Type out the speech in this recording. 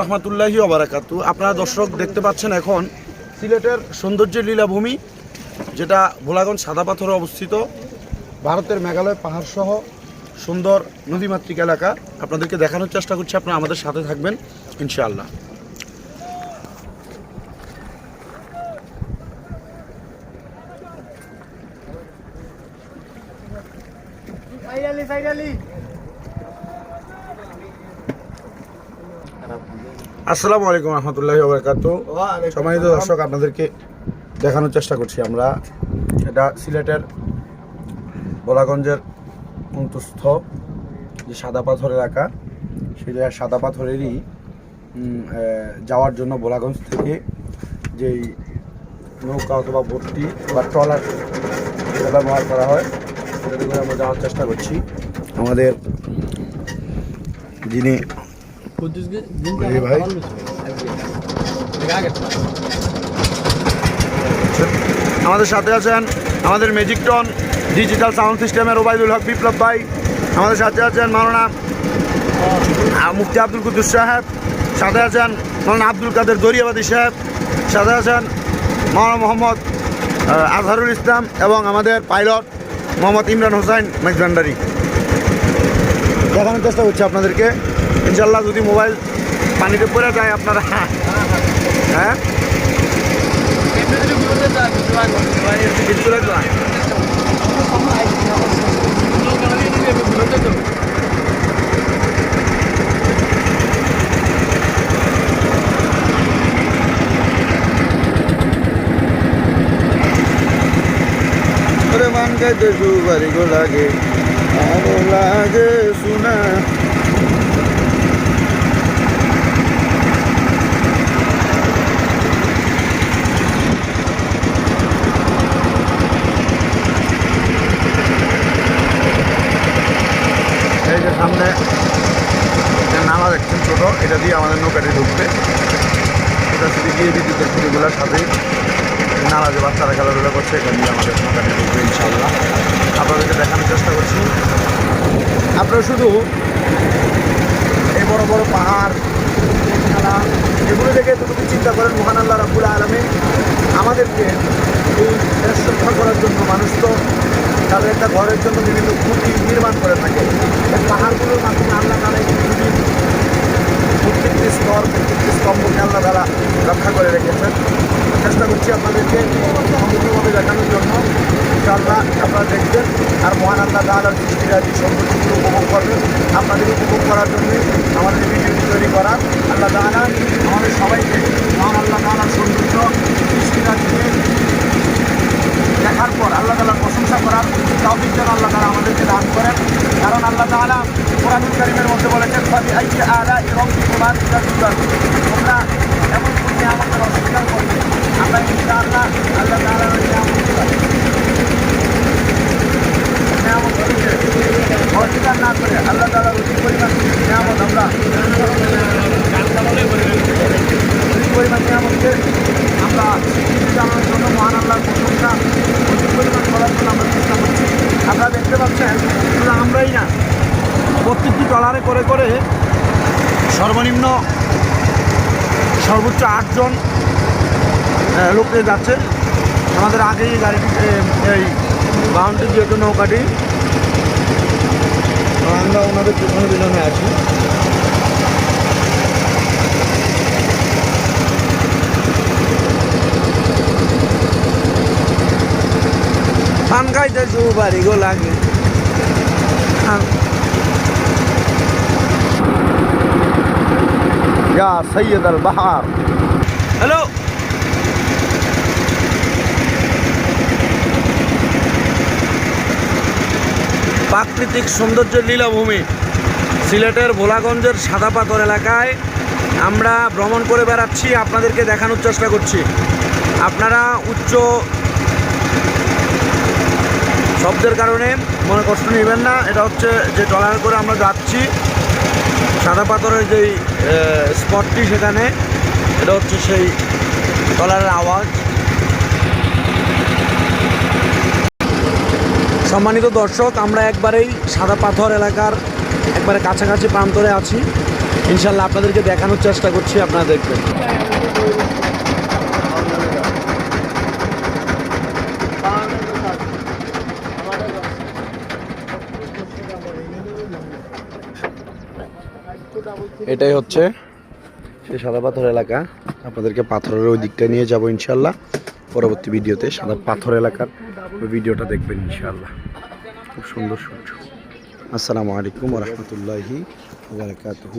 রহমতুল্লাহি ওবারাকাতু আপনারা দর্শক দেখতে পাচ্ছেন এখন সিলেটের সৌন্দর্যের লীলাভূমি, যেটা ভোলাগঞ্জ সাদা পাথরে অবস্থিত, ভারতের মেঘালয় পাহাড় সহ সুন্দর নদীমাতৃক এলাকা। আপনাদেরকে দেখানোর চেষ্টা করছি, আপনারা আমাদের সাথে থাকবেন, ইনশাআল্লাহ। আসসালামু আলাইকুম রহমতুল্লাহি ওবরাকাতু। সম্মানিত দর্শক আপনাদেরকে দেখানোর চেষ্টা করছি আমরা। এটা সিলেটের বোলাগঞ্জের অন্তস্থ যে সাদা পাথর এলাকা সেই জায়গায় সাদা পাথরেরই যাওয়ার জন্য বোলাগঞ্জ থেকে যেই নৌকা অথবা ভর্তি বা ট্রলার যেটা ব্যবহার করা হয় সেটাতে করে আমরা যাওয়ার চেষ্টা করছি। আমাদের যিনি ভাই। আমাদের সাথে আছেন আমাদের ম্যাজিক টন ডিজিটাল সাউন্ড সিস্টেমের ওবায়দুল হক বিপ্লব ভাই। আমাদের সাথে আছেন মাওলানা মুফতি আব্দুল কুদ্দুস সাহেব। সাথে আছেন মাওলানা আব্দুল কাদের দরিয়াবাদী সাহেব। সাথে আছেন মাওলানা মোহাম্মদ আজহারুল ইসলাম এবং আমাদের পাইলট মোহাম্মদ ইমরান হোসেন মেজবান্ডারি। দেখানোর চেষ্টা করছি আপনাদেরকে। ইনশাল্লাহ যদি মোবাইল পানিতে পড়ে যায় আপনারা হ্যাঁ কিছু লাগবে না। ওরে মান গাইতে সুবারি গো লাগে ভালো লাগে শোনা এই যে সামনে যে নালা দেখছেন ছোট এটা দিয়ে আমাদের নৌকাটি ঢুকবে। এটা শুধু গিয়ে বিদ্যুতের খুঁটিগুলোর সাথে নালা যে বাচ্চারা খেলাধুলা করছে এখান দিয়ে আমাদের নৌকাটি ঢুকবে ইনশাল্লাহ আপনাদেরকে দেখানোর চেষ্টা করছি। আপনারা শুধু এই বড় বড় পাহাড় খেলা, এগুলো দেখে এতটুকু চিন্তা করেন মহান আল্লাহ রাবুল আলমী আমাদেরকে এই দেশ রক্ষা করার জন্য মানুষ তো তাদের একটা ঘরের জন্য বিভিন্ন খুঁটি নির্মাণ করে থাকে এই পাহাড়গুলোর মাধ্যমে আল্লাহ তারা এই খুঁটি প্রত্যেকটি স্তর প্রত্যেকটি স্তম্ভকে আল্লাহ তারা রক্ষা করে রেখেছেন। চেষ্টা করছি আপনাদেরকে সম্পূর্ণভাবে দেখানোর জন্য। ইনশাআল্লাহ আপনারা দেখবেন আর মহান আল্লাহ তালার সৃষ্টিরাজি সৌন্দর্যগুলো উপভোগ করবেন। আপনাদের উপভোগ করার জন্য আমাদের ভিডিওটি তৈরি করা। আল্লাহ তালা আমাদের সবাইকে, মহান আল্লাহ তালার সৌন্দর্য সৃষ্টিরাজিকে দেখার পর আল্লাহ তালার প্রশংসা করার তৌফিক যেন আল্লাহ তালা আমাদেরকে দান করেন। কারণ আল্লাহ তালা কোরআনুল কারিমের মধ্যে বলেছেন আলা এবং তোমার তোমরা এমন কোন আমাদের অস্বীকার করবে আমরা ইনশাআল্লাহ আল্লাহ তালার ওই নিয়ামতগুলো নিয়ামতগুলোকে অস্বীকার না করে আল্লাহ তালার অধিক পরিমাণ নিয়ামত আমরা অধিক পরিমাণ নিয়ামতকে আমরা স্বীকৃতি জানানোর জন্য মহান আল্লাহর প্রশংসা অধিক পরিমাণ করার জন্য আমরা চেষ্টা করছি আপনারা দেখতে পাচ্ছেন শুধু আমরাই না প্রত্যেকটি ট্রলারে করে করে সর্বনিম্ন সর্বোচ্চ আটজন লোক নিয়ে যাচ্ছে। আমাদের আগেই এ, এই বাউন্ডারি যেহেতু নৌকাটি। আমরা ওনাদের পেছনে পেছনে আছি। পান খাইতে বাড়ি গো লাগে। ইয়া সৈয়দ আল বাহার। হ্যালো? প্রাকৃতিক সৌন্দর্যের লীলাভূমি, সিলেটের ভোলাগঞ্জের সাদা পাথর এলাকায় আমরা ভ্রমণ করে বেড়াচ্ছি, আপনাদেরকে দেখানোর চেষ্টা করছি। আপনারা উচ্চ শব্দের কারণে মনে কষ্ট নেবেন না, এটা হচ্ছে যে ট্রলার করে আমরা যাচ্ছি। সাদা পাথরের যেই স্পটটি সেখানে, এটা হচ্ছে সেই ট্রলারের আওয়াজ। সম্মানিত দর্শক, আমরা একবারেই সাদা পাথর এলাকার একবারে কাছাকাছি প্রান্তরে আছি। ইনশাল্লাহ আপনাদেরকে দেখানোর চেষ্টা করছি, আপনারা দেখবেন। এটাই হচ্ছে সেই সাদা পাথর এলাকা। আপনাদেরকে পাথরের ওই দিকটা নিয়ে যাব ইনশাল্লাহ পরবর্তী ভিডিওতে সাদা পাথর এলাকার ভিডিওটা দেখবেন ইনশাল্লাহ খুব সুন্দর সূর্য। আসসালামু আলাইকুম রহমতুল্লাহি ওবরাকাতুহু